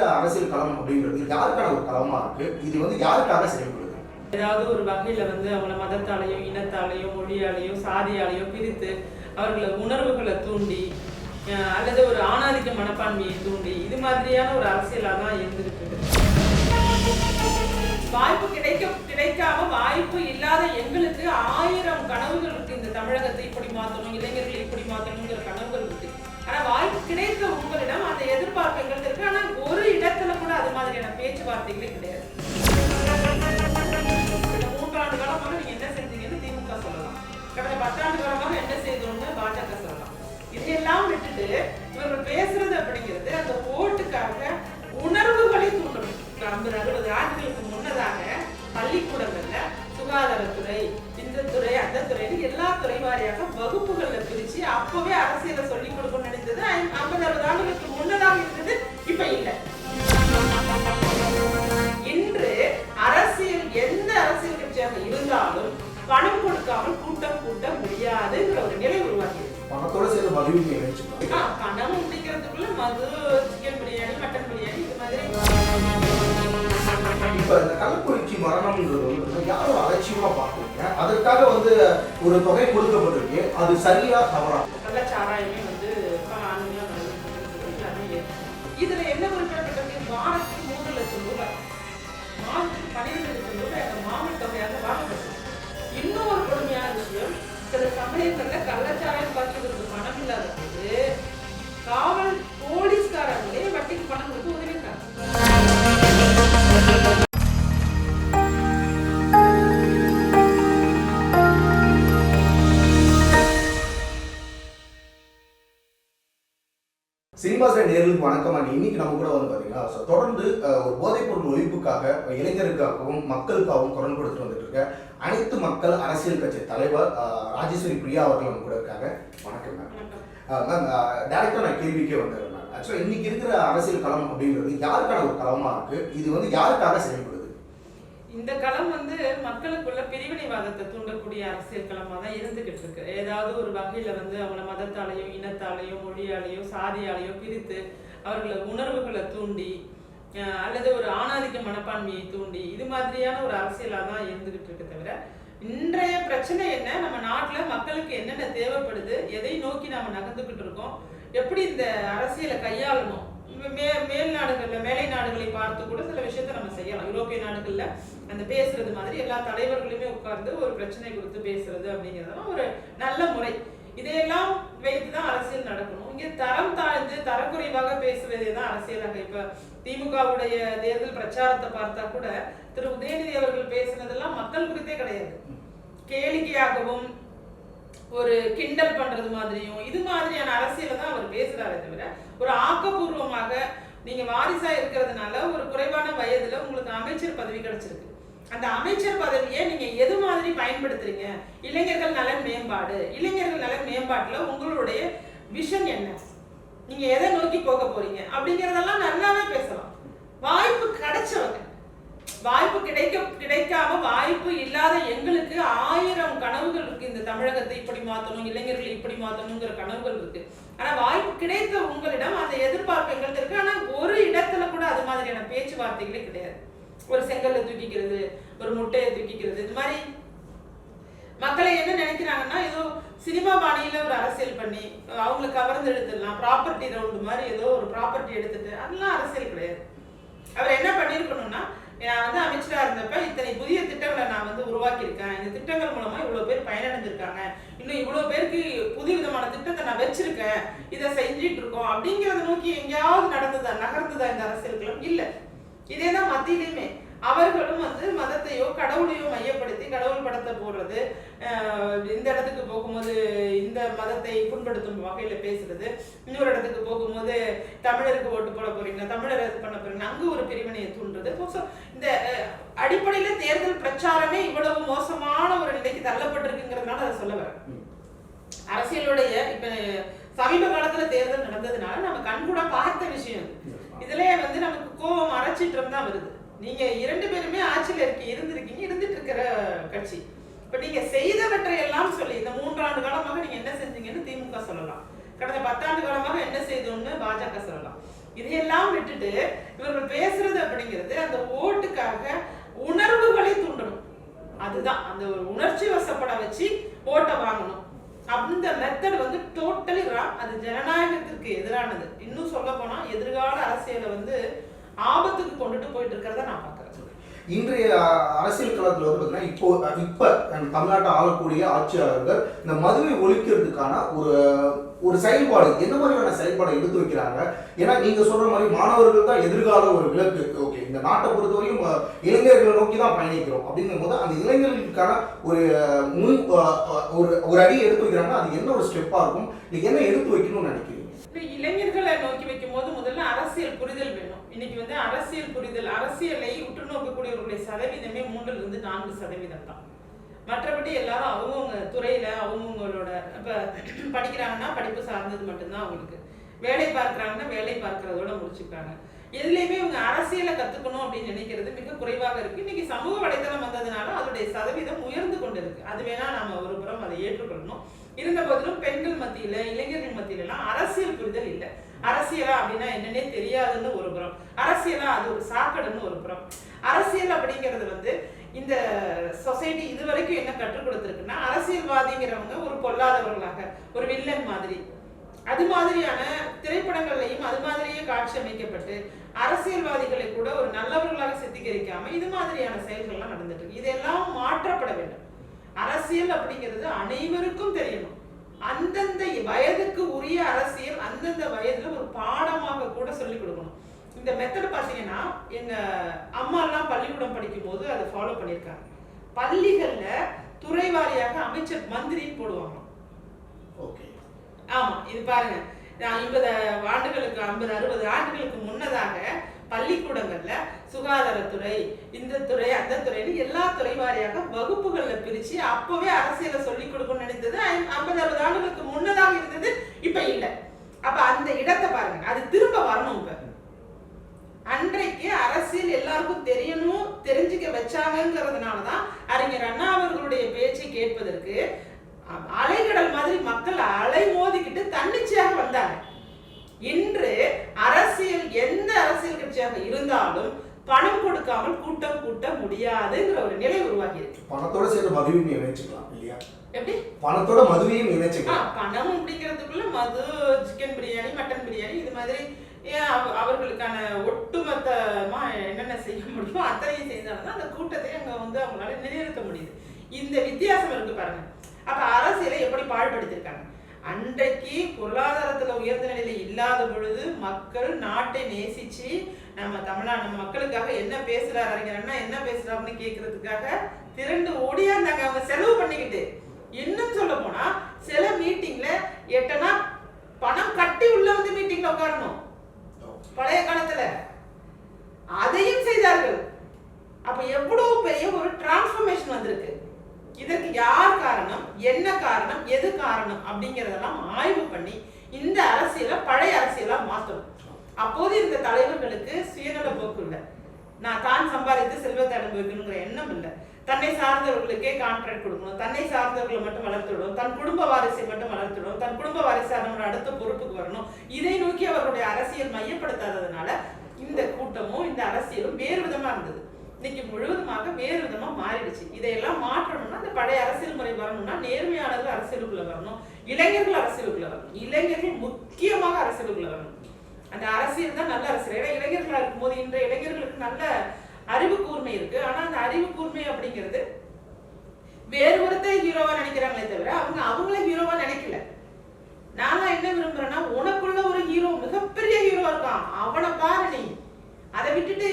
இருக்கிற அரசியல் களம் அப்படிங்கிறது யாருக்கான ஒரு களமா இருக்கு? இது வந்து யாருக்காக செயல்படுது? ஏதாவது ஒரு வகையில வந்து அவங்கள மதத்தாலேயோ இனத்தாலேயோ மொழியாலேயோ சாதியாலேயோ பிரித்து அவர்களை உணர்வுகளை தூண்டி அல்லது ஒரு ஆணாதிக்க மனப்பான்மையை தூண்டி இது மாதிரியான ஒரு அரசியலாக தான் இருந்துகிட்டு வாய்ப்பு கிடைக்க கிடைக்காம வாய்ப்பு இல்லாத எங்களுக்கு ஆயிரம் கனவுகள் இருக்கு இந்த தமிழகத்தை இப்படி மாத்தணும் இளைஞர்களை இப்படி மாத்தணுங்கிற கனவுகள் இருக்கு. ஆனா வாய்ப்பு கிடைத்த உங்களிடம் அந்த எதிர்பார்ப்பு எங்களுக்கு இருக்கு. ஆனா ஒரு இடத்துல கூட அது மாதிரியான பேச்சுவார்த்தைகளே கிடையாது. மூன்றாண்டு காலமாக நீங்க என்ன செஞ்சீங்கன்னு திமுக சொல்லலாம். கடந்த பத்தாண்டு காலமாக என்ன செய்தோம்னு பாஜக சொல்லலாம். இதையெல்லாம் விட்டுட்டு இவர்கள் பேசுறது அப்படிங்கிறது அந்த ஓட்டுக்காக உணர்வுகளை தூண்டணும் ஒரு ஐம்பது அறுபது ஆண்டுகளுக்கு முன்னதாக பள்ளிக்கூடங்கள்ல சுகாதாரத்துறை இந்த துறை அந்த துறைன்னு எல்லா துறை வாரியாக வகுப்புகள்ல பிரிச்சு அப்பவே அரசியலை சொல்லிக் கொடுக்கணும்னு நினைச்சது ஐ- ஐம்பது அறுபது ஆண்டுகளுக்கு முன்னதாக இருந்தது இப்ப இல்லை. இன்று அரசியல் எந்த அரசியல் கட்சியாக இருந்தாலும் பணம் கொடுக்காமல் கூட்டம் கூட்ட முடியாதுங்கிற ஒரு நிலை உருவாக்கியது பணத்தோட சேர்ந்து ஆ, பணம் முடிக்கிறதுக்குள்ள மது சிக்கன் பிரியாணி மட்டன் பிரியாணி இது மாதிரி. இப்ப இந்த கள்ளக்குறிச்சி மரணம்ன்றது வந்து யாரும் அலட்சியமா பார்க்குறீங்க அதற்காக வந்து ஒரு தொகை கொடுக்கப்பட்டிருக்கு. அது சரியா தவறா? மாமன் தொகையாக இன்னும் ஒரு கொடுமையான விஷயம் சில சமயங்களில் கள்ளச்சாயம் பார்க்கறதுக்கு மனம் இல்லாத நேர்களுக்கு வணக்கம் அண்ட் இன்னைக்கு நம்ம கூட வந்து பாத்தீங்கன்னா so தொடர்ந்து ஒரு போதைப் பொருள் ஒழிப்புக்காக இளைஞருக்காகவும் மக்களுக்காகவும் குரல் கொடுத்துட்டு வந்துட்டு இருக்க அனைத்து மக்கள் அரசியல் கட்சி தலைவர் ராஜேஸ்வரி பிரியா அவர்கள் நம்ம கூட இருக்காங்க. வணக்கம் மேம். மேம் டேரக்டா நான் கேள்விக்கே வந்துடுறேன் மேம் ஆக்சுவலாக இன்னைக்கு இருக்கிற அரசியல் களம் அப்படின்றது யாருக்கான ஒரு களமா இருக்கு? இது வந்து யாருக்காக செயல்படுது? இந்த களம் வந்து மக்களுக்குள்ள பிரிவினைவாதத்தை தூண்டக்கூடிய அரசியல் களமாக தான் இருந்துகிட்டு இருக்கு. ஏதாவது ஒரு வகையில வந்து அவங்கள மதத்தாலேயோ இனத்தாலேயோ மொழியாலேயோ சாதியாலேயோ பிரித்து அவர்களை உணர்வுகளை தூண்டி அல்லது ஒரு ஆணாதிக்க மனப்பான்மையை தூண்டி இது மாதிரியான ஒரு அரசியலாக தான் இருந்துகிட்டு இருக்கு தவிர இன்றைய பிரச்சனை என்ன? நம்ம நாட்டில் மக்களுக்கு என்னென்ன தேவைப்படுது? எதை நோக்கி நாம் நகர்ந்துக்கிட்டு இருக்கோம்? எப்படி இந்த அரசியலை கையாளணும்? மே- மேல் நாடுகளில் மேலை நாடுகள் பார்த்து கூட சில விஷயத்தை நம்ம செய்யலாம். யூரோப்பிய நாடுகள்ல அந்த பேசுறது மாதிரி எல்லா தலைவர்களுமே உட்கார்ந்து ஒரு பிரச்சனை குறித்து பேசுறது அப்படிங்கிறதெல்லாம் ஒரு நல்ல முறை. இதையெல்லாம் வைத்து தான் அரசியல் நடக்கணும். இங்க தரம் தாழ்ந்து தரக்குறைவாக பேசுவதே தான் அரசியலாக இப்ப திமுகவுடைய தேர்தல் பிரச்சாரத்தை பார்த்தா கூட திரு. உதயநிதி அவர்கள் பேசினதெல்லாம் மக்கள் குறித்தே கிடையாது. கேளிக்கையாகவும் ஒரு கிண்டல் பண்றது மாதிரியும் இது மாதிரியான அரசியலை தான் அவர் பேசுறாரே தவிர ஒரு ஆக்கப்பூர்வமாக நீங்க வாரிசா இருக்கிறதுனால ஒரு குறைவான வயதுல உங்களுக்கு அமைச்சர் பதவி கிடைச்சிருக்கு. அந்த அமைச்சர் பதவியை நீங்க எது மாதிரி பயன்படுத்துறீங்க? இளைஞர்கள் நலன் மேம்பாடு. இளைஞர்கள் நலன் மேம்பாட்டுல உங்களுடைய விஷன் என்ன? நீங்க எதை நோக்கி போக போறீங்க? அப்படிங்கறதெல்லாம் நல்லாவே பேசலாம். வாய்ப்பு கிடைச்சவங்க. வாய்ப்பு கிடைக்க கிடைக்காம வாய்ப்பு இல்லாத எங்களுக்கு ஆயிரம் கனவுகள் இருக்கு. இந்த தமிழகத்தை இப்படி மாத்தணும் இளைஞர்களை இப்படி மாத்தணுங்கிற கனவுகள் இருக்கு. ஆனா வாய்ப்பு கிடைத்த உங்களிடம் அந்த எதிர்பார்ப்பு எங்களுக்கு இருக்கு. ஆனா ஒரு இடத்துல கூட அது மாதிரியான பேச்சுவார்த்தைகளே கிடையாது. ஒரு செங்கல்ல தூக்கிக்கிறது ஒரு முட்டையை தூக்கிக்கிறது இது மாதிரி மக்களை என்ன நினைக்கிறாங்கன்னா ஏதோ சினிமா பாணியில ஒரு அரசியல் பண்ணி அவங்களை கவர்ந்து எடுத்துடலாம் ப்ராப்பர்ட்டி ரவுண்டு மாதிரி ஏதோ ஒரு ப்ராப்பர்ட்டி எடுத்துட்டு அதெல்லாம் அரசியல் கிடையாது. அவர் என்ன பண்ணியிருக்கணும்னா நான் வந்து அமைச்சராக இருந்தப்ப இத்தனை புதிய திட்டங்களை நான் வந்து உருவாக்கியிருக்கேன். இந்த திட்டங்கள் மூலமா இவ்வளவு பேர் பயனடைஞ்சிருக்காங்க. இன்னும் இவ்வளவு பேருக்கு புது விதமான திட்டத்தை நான் வச்சிருக்கேன். இதை செஞ்சிட்டு இருக்கோம் அப்படிங்கிறத நோக்கி எங்கேயாவது நடந்ததா நகர்ந்ததா இந்த அரசியல்களும் இல்லை. இல்ல இதேதான் மத்தியிலையுமே. அவர்களும் வந்து மதத்தையோ கடவுளையோ மையப்படுத்தி கடவுள் படத்தை போடுறது இந்த இடத்துக்கு போகும்போது இந்த மதத்தை புண்படுத்தும் வகையில பேசுறது இன்னொரு இடத்துக்கு போகும்போது தமிழருக்கு ஓட்டு போட போறீங்க தமிழர் இது பண்ண போறீங்க அங்க ஒரு பிரிவினையை தூண்டுறது. இந்த அடிப்படையில தேர்தல் பிரச்சாரமே இவ்வளவு மோசமான ஒரு நிலைக்கு தள்ளப்பட்டிருக்குங்கிறதுனால அதை சொல்ல வரேன். அரசியலுடைய இப்ப சமீப காலத்துல தேர்தல் நடந்ததுனால நம்ம கண்கூட பார்த்த விஷயம் இது. இதுலயே வந்து நமக்கு கோபம் அரைச்சிட்டு தான் வருது. நீங்க இரண்டு பேருமே ஆட்சியில இருக்க இருந்திருக்கீங்க இருந்துட்டு இருக்கிற கட்சி. இப்ப நீங்க செய்தவற்றை எல்லாம் சொல்லி இந்த மூன்றாண்டு காலமாக நீங்க என்ன செஞ்சீங்கன்னு திமுக சொல்லலாம். கடந்த பத்தாண்டு காலமாக என்ன செய்தோம்னு பாஜக சொல்லலாம். இதையெல்லாம் விட்டுட்டு இவர்கள் பேசுறது அப்படிங்கிறது அந்த ஓட்டுக்காக உணர்வுகளை தூண்டணும் அதுதான். அந்த ஒரு உணர்ச்சி வசப்பட வச்சு ஓட்டை வாங்கணும். அந்த மெத்தட் வந்து டோட்டலி ராங் அது ஜனநாயகத்திற்கு எதிரானது. இன்னும் சொல்ல போனா எதிர்கால அரசியலை வந்து ஆபத்துக்கு கொண்டுட்டு போயிட்டு இருக்கிறத நான் இன்றைய அரசியல் களத்தில் வந்து பார்த்தீங்கன்னா இப்போ இப்போ தமிழ்நாட்டை ஆளக்கூடிய ஆட்சியாளர்கள் இந்த மதுவை ஒழிக்கிறதுக்கான ஒரு ஒரு செயல்பாடு எந்த மாதிரியான செயல்பாடை எடுத்து வைக்கிறாங்க? ஏன்னா நீங்க சொல்ற மாதிரி மாணவர்கள் தான் எதிர்கால ஒரு விளக்கு ஓகே இந்த நாட்டை பொறுத்தவரையும் இளைஞர்களை நோக்கி தான் பயணிக்கிறோம். அப்படிங்கும் போது அந்த இளைஞர்களுக்கான ஒரு முன் ஒரு ஒரு அடி எடுத்து வைக்கிறாங்க. அது என்ன ஒரு ஸ்டெப்பா இருக்கும்? நீங்க என்ன எடுத்து வைக்கணும்னு நினைக்கிறீங்க? இளைஞர்களை நோக்கி வைக்கும் போது முதல்ல அரசியல் புரிதல் வேணும். இன்னைக்கு வந்து அரசியல் புரிதல் அரசியலை உற்று நோக்கக்கூடியவர்களுடைய சதவீதமே மூன்றுல இருந்து நான்கு சதவீதம் தான். மற்றபடி எல்லாரும் அவங்கவுங்க துறையில அவங்கவுங்களோட இப்ப படிக்கிறாங்கன்னா படிப்பு சார்ந்தது மட்டும்தான் அவங்களுக்கு. வேலை பார்க்குறாங்கன்னா வேலை பார்க்கறதோட முடிச்சுக்கிறாங்க. எதுலேயுமே இவங்க அரசியலை கத்துக்கணும் அப்படின்னு நினைக்கிறது மிக குறைவாக இருக்கு. இன்னைக்கு சமூக வலைதளம் வந்ததுனால அதோடைய சதவீதம் உயர்ந்து கொண்டு இருக்கு. அது வேணா நாம ஒரு புறம் அதை ஏற்றுக்கொள்ளணும். இருந்த போதிலும் பெண்கள் மத்தியில இளைஞர்கள் மத்தியில எல்லாம் அரசியல் புரிதல் இல்லை. அரசியலா அப்படின்னா என்னன்னே தெரியாதுன்னு ஒரு புறம். அரசியலா அது ஒரு சாக்கடைன்னு ஒரு புறம். அரசியல் அப்படிங்கிறது வந்து இந்த சொசைட்டி இது வரைக்கும் என்ன கற்றுக் கொடுத்துருக்குன்னா அரசியல்வாதிங்கிறவங்க ஒரு பொல்லாதவர்களாக ஒரு வில்லன் மாதிரி. அது மாதிரியான திரைப்படங்கள்லையும் அது மாதிரியே காட்சி அமைக்கப்பட்டு அரசியல்வாதிகளை கூட ஒரு நல்லவர்களாக சித்திகரிக்காம இது மாதிரியான செயல்கள்லாம் நடந்துட்டு இருக்கு. இதெல்லாம் மாற்றப்பட வேண்டும். அரசியல் அப்படிங்கிறது அனைவருக்கும் தெரியணும். அந்தந்த வயதுக்கு உரிய அரசியல் அந்தந்த வயதுல ஒரு பாடமாக கூட சொல்லிக் கொடுக்கணும். இந்த மெத்தட் பாத்தீங்கன்னா எங்க அம்மா எல்லாம் பள்ளிக்கூடம் படிக்கும் போது அதை ஃபாலோ பண்ணியிருக்காங்க. பள்ளிகள்ல துறை வாரியாக அமைச்சர் மந்திரின்னு போடுவாங்க. ஓகே. ஆமா இது பாருங்க. நான் ஐம்பது ஆண்டுகளுக்கு ஐம்பது அறுபது ஆண்டுகளுக்கு முன்னதாக பள்ளிக்கூடங்கள்ல சுகாதாரத்துறை இந்த துறை அந்த துறைன்னு எல்லா துறை வாரியாக வகுப்புகள்ல பிரிச்சு அப்பவே அரசியலை சொல்லி கொடுக்கணும்னு நினைத்தது. ஐம்பது அறுபது ஆண்டுகளுக்கு முன்னதாக இருந்தது இப்ப இல்ல. அப்ப அந்த இடத்தை பாருங்க. அது திரும்ப வரணும் இப்ப. அன்றைக்கு அரசியல் எல்லாருக்கும் தெரியணும் தெரிஞ்சுக்க வச்சாங்கங்கிறதுனாலதான் அறிஞர் அண்ணா அவர்களுடைய பேச்சை கேட்பதற்கு அலைகடல் மாதிரி மக்கள் அலை மோதிக்கிட்டு தன்னிச்சையாக வந்தாங்க. இன்று அரசியல் எந்த அரசியல் கட்சியாக இருந்தாலும் பணம் கொடுக்காமல் கூட்டம் கூட்ட முடியாதுங்கிற ஒரு நிலை உருவாகி இருக்கு. பணத்தோட சேர்த்து மதுவையும் இணைச்சுக்கலாம் இல்லையா? எப்படி? பணத்தோட மதுவையும் இணைச்சுக்கலாம். பணம் அப்படிங்கிறதுக்குள்ள மது சிக்கன் பிரியாணி மட்டன் பிரியாணி இது மாதிரி அவர்களுக்கான ஒட்டுமொத்தமா என்னென்ன செய்ய முடியுமோ அத்தனையும் செய்தால்தான் அந்த கூட்டத்தை அங்க வந்து அவங்களால நிலைநிறுத்த முடியுது. இந்த வித்தியாசம் இருக்கு பாருங்க. அப்ப அரசியலை எப்படி பாழ்படுத்திருக்காங்க அன்றைக்கு பொருளாதாரத்துல உயர்ந்த நிலையில இல்லாத பொழுது மக்கள் நாட்டை நேசிச்சு நம்ம தமிழ்நாடு நம்ம மக்களுக்காக என்ன பேசுறாரு அறிஞர்னா என்ன பேசுறாருன்னு கேட்கறதுக்காக திரண்டு ஓடியாந்தாங்க அவங்க செலவு பண்ணிக்கிட்டு. இன்னும் சொல்ல போனா சில மீட்டிங்ல எட்டனா பணம் கட்டி உள்ள வந்து மீட்டிங்ல உட்காரணும். பழைய காலத்துல. அதையும் செய்தார்கள். அப்ப எவ்வளவு பெரிய ஒரு டிரான்ஸ்பர்மேஷன் வந்திருக்கு. இதற்கு யார் காரணம்? என்ன காரணம்? எது காரணம்? அப்படிங்கறதெல்லாம் ஆய்வு பண்ணி இந்த அரசியலை பழைய அரசியலா மாத்தணும். அப்போது இருந்த தலைவர்களுக்கு சுயநல போக்கு இல்லை. நான் தான் சம்பாதித்து செல்வத்தை அனுபவிக்கணுங்கிற எண்ணம் இல்லை. தன்னை சார்ந்தவர்களுக்கே கான்ட்ராக்ட் கொடுக்கணும். தன்னை சார்ந்தவர்களை மட்டும் வளர்த்துவிடும் தன் குடும்ப வாரிசை மட்டும் வளர்த்துவிடும் தன் குடும்ப வாரிசானவங்க அடுத்த பொறுப்புக்கு வரணும். இதை நோக்கி அவர்களுடைய அரசியல் மையப்படுத்தாததுனால இந்த கூட்டமும் இந்த அரசியலும் வேறு விதமா இருந்தது. இன்னைக்கு முழுவதுமாக வேறு விதமா மாறிடுச்சு. இதையெல்லாம் மாற்றணும்னா இந்த பழைய அரசியல் முறை வரணும்னா நேர்மையாளர்கள் அரசியலுக்குள்ள வரணும். இளைஞர்கள் அரசியலுக்குள்ள வரணும். இளைஞர்கள் முக்கியமாக அரசியலுக்குள்ள வரணும். அந்த அரசியல் தான் நல்ல அரசியல். ஏன்னா இளைஞர்களா இருக்கும்போது இன்றைய இளைஞர்களுக்கு நல்ல அறிவு கூர்மை இருக்கு. ஆனா அந்த அறிவு கூர்மை அப்படிங்கிறது வேறு ஒருத்தர் ஹீரோவா நினைக்கிறாங்களே தவிர அவங்க அவங்கள ஹீரோவா நினைக்கல. நான் என்ன விரும்புறேன்னா உனக்குள்ள ஒரு ஹீரோ மிகப்பெரிய ஹீரோ இருக்கான். அவனை பாரு நீ. அதை விட்டுட்டு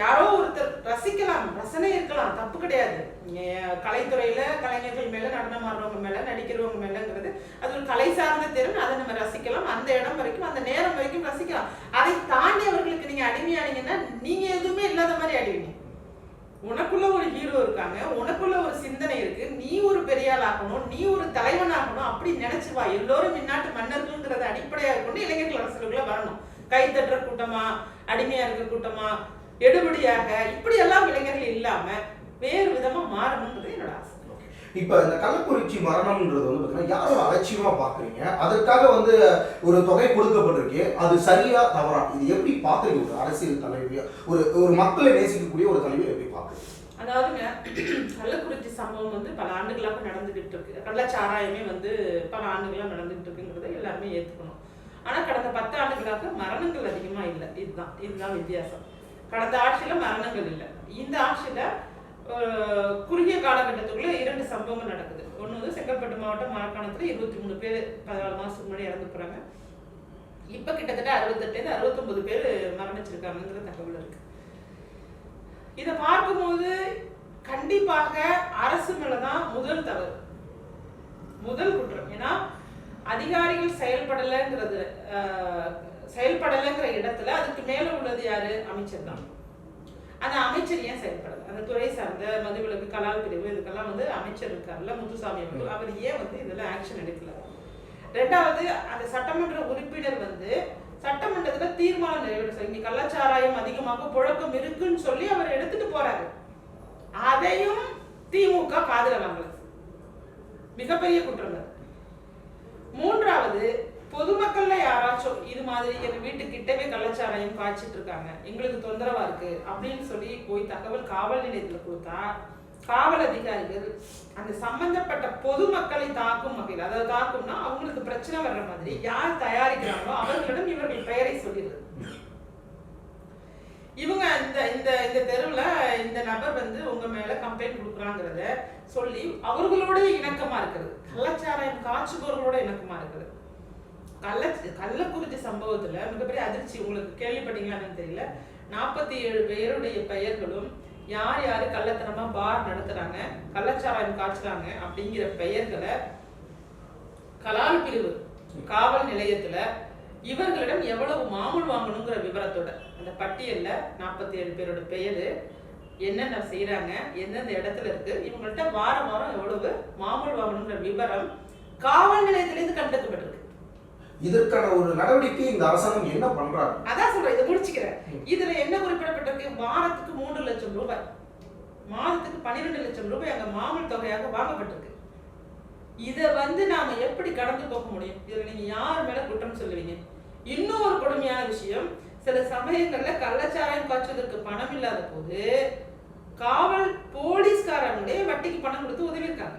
யாரோ ஒருத்தர் ரசிக்கலாம் ரசனை இருக்கலாம் தப்பு கிடையாது. கலைத்துறையில கலைஞர்கள் மேல நடனம் ஆடுறவங்க மேல நடிக்கிறவங்க மேலங்கிறது அது ஒரு கலை சார்ந்த திறன். அதை நம்ம ரசிக்கலாம். அந்த இடம் வரைக்கும் அந்த நேரம் வரைக்கும் ரசிக்கலாம். அதை தாண்டி அவர்களுக்கு நீங்க அடிமையானீங்கன்னா நீங்க எதுவுமே இல்லாத மாதிரி அடிவீங்க உனக்குள்ள ஒரு ஹீரோ இருக்காங்க உனக்குள்ள ஒரு சிந்தனை இருக்கு. நீ ஒரு பெரிய ஆகணும் நீ ஒரு தலைவன் ஆகணும் அப்படி நினைச்சு வா. எல்லோரும் இந்நாட்டு மன்னர்கள்ங்கிறத அடிப்படையாக கொண்டு இளைஞர்கள் அரசுக்குள்ள வரணும். கைத்தட்டுற கூட்டமா அடிமையா இருக்க கூட்டமா எடுபடியாக இப்படி எல்லாம் இளைஞர்கள் இல்லாம வேறு விதமா மாறணுங்கிறது என்னோட ஆசை. இப்ப இந்த கள்ளக்குறிச்சி மரணம்ன்றது வந்து பாத்தீங்கன்னா யாரும் அலட்சியமா பாக்குறீங்க? அதற்காக வந்து ஒரு தொகை கொடுக்கப்பட்டிருக்கு. அது சரியா தவறா? இது எப்படி பாக்குறீங்க? ஒரு அரசியல் தலைவியா ஒரு ஒரு மக்களை நேசிக்கக்கூடிய ஒரு தலைவியை எப்படி பாக்குறீங்க? அதாவதுங்க கள்ளக்குறிச்சி சம்பவம் வந்து பல ஆண்டுகளாக நடந்துகிட்டு இருக்கு. கள்ளச்சாராயமே வந்து பல ஆண்டுகளாக நடந்துகிட்டு இருக்குங்கிறத எல்லாருமே ஏற்றுக்கணும் ஆனா கடந்த பத்து ஆண்டுகளாக மரணங்கள் அதிகமா இல்லை. இதுதான் இதுதான் வித்தியாசம். கடந்த ஆட்சியில மரணங்கள் இல்லை இந்த ஆட்சியில குறுகிய காலகட்டத்துக்குள்ள இரண்டு சம்பவங்கள் நடக்குது. ஒன்று வந்து செங்கல்பட்டு மாவட்டம் மரக்காணத்துல இருபத்தி மூணு பேர் பதினாலு மாசத்துக்கு முன்னாடி இறந்து போறாங்க. இப்ப கிட்டத்தட்ட அறுபத்தெட்டுலேருந்து அறுபத்தொன்பது பேர் மரணிச்சிருக்காங்கங்கிற தகவல் இருக்கு. இதை பார்க்கும்போது கண்டிப்பாக அரசு மேலதான் முதல் தவறு. முதல் குற்றம். ஏன்னா அதிகாரிகள் செயல்படலைங்கிறது ஆஹ், செயல்படலைங்கிற இடத்துல அதுக்கு மேல உள்ளது யாரு? அமைச்சர் தான். அந்த அமைச்சர் ஏன் செயல்படல? அந்த துறை சார்ந்த மதுவிலக்கு கலால் பிரிவு இதுக்கெல்லாம் வந்து அமைச்சர் இருக்கார்ல முத்துசாமி அவர்கள். அவர் ஏன் வந்து இதெல்லாம் ஆக்ஷன் எடுக்கல? ரெண்டாவது அந்த சட்டமன்ற உறுப்பினர் வந்து சட்டமன்றத்துல தீர்மானம் நிறைவேற்ற இங்க கள்ளச்சாராயம் அதிகமாக புழக்கம் இருக்குன்னு சொல்லி அவர் எடுத்துட்டு போறாரு. அதையும் திமுக காதுல வாங்கல. மிகப்பெரிய குற்றம் அது மூன்றாவது பொதுமக்கள்ல யாராச்சும் இது மாதிரி எங்க வீட்டு கிட்டவே கள்ளச்சாராயம் காய்ச்சிட்டு இருக்காங்க எங்களுக்கு தொந்தரவா இருக்கு அப்படின்னு சொல்லி போய் தகவல் காவல் நிலையத்துல கொடுத்தா காவல் அதிகாரிகள் அந்த சம்பந்தப்பட்ட பொதுமக்களை தாக்கும் வகையில் அதாவது தாக்கும்னா அவங்களுக்கு பிரச்சனை வர்ற மாதிரி யார் தயாரிக்கிறாங்களோ அவர்களிடம் இவர்கள் பெயரை சொல்லிடுறது. இவங்க இந்த இந்த இந்த தெருவில் இந்த நபர் வந்து உங்க மேல கம்ப்ளைண்ட் கொடுக்குறாங்கிறத சொல்லி அவர்களோட இணக்கமா இருக்கிறது. கள்ளச்சாராயம் காய்ச்சுபவர்களோட இணக்கமா இருக்கிறது. கள்ள கள்ளக்குறிச்சி சம்பவத்துல மிகப்பெரிய அதிர்ச்சி உங்களுக்கு கேள்விப்பட்டீங்களான்னு தெரியல. நாற்பத்தி ஏழு பேருடைய பெயர்களும் யார் யார் கள்ளத்தனமா பார் நடத்துறாங்க கள்ளச்சாராயம் காய்ச்சுறாங்க அப்படிங்கிற பெயர்களை கலால் பிரிவு காவல் நிலையத்துல இவர்களிடம் எவ்வளவு மாமூல் வாங்கணுங்கிற விவரத்தோட அந்த பட்டியல்ல நாற்பத்தி ஏழு பேரோட பெயரு என்னென்ன செய்யறாங்க எந்தெந்த இடத்துல இருக்கு இவங்கள்ட்ட வாரம் வாரம் எவ்வளவு மாமூல் வாங்கணுங்கிற விவரம் காவல் நிலையத்திலேருந்து கண்டெடுக்கப்பட்டிருக்கு இதற்கான ஒரு நடவடிக்கை இந்த அரசாங்கம் என்ன பண்றாங்க? அதான் சொல்றேன் இதை முடிச்சுக்கிறேன். இதுல என்ன குறிப்பிடப்பட்டிருக்கு? வாரத்துக்கு மூன்று லட்சம் ரூபாய். மாதத்துக்கு பன்னிரெண்டு லட்சம் ரூபாய் அங்க மாமூல் தொகையாக வாங்கப்பட்டிருக்கு. இதை வந்து நாம எப்படி கடந்து போக முடியும்? இதுல நீங்க யார் மேல குற்றம் சொல்லுவீங்க? இன்னும் ஒரு கொடுமையான விஷயம் சில சமயங்கள்ல கள்ளச்சாராயம் காய்ச்சுவதற்கு பணம் இல்லாத போது காவல் போலீஸ்காரங்களே வட்டிக்கு பணம் கொடுத்து உதவி இருக்காங்க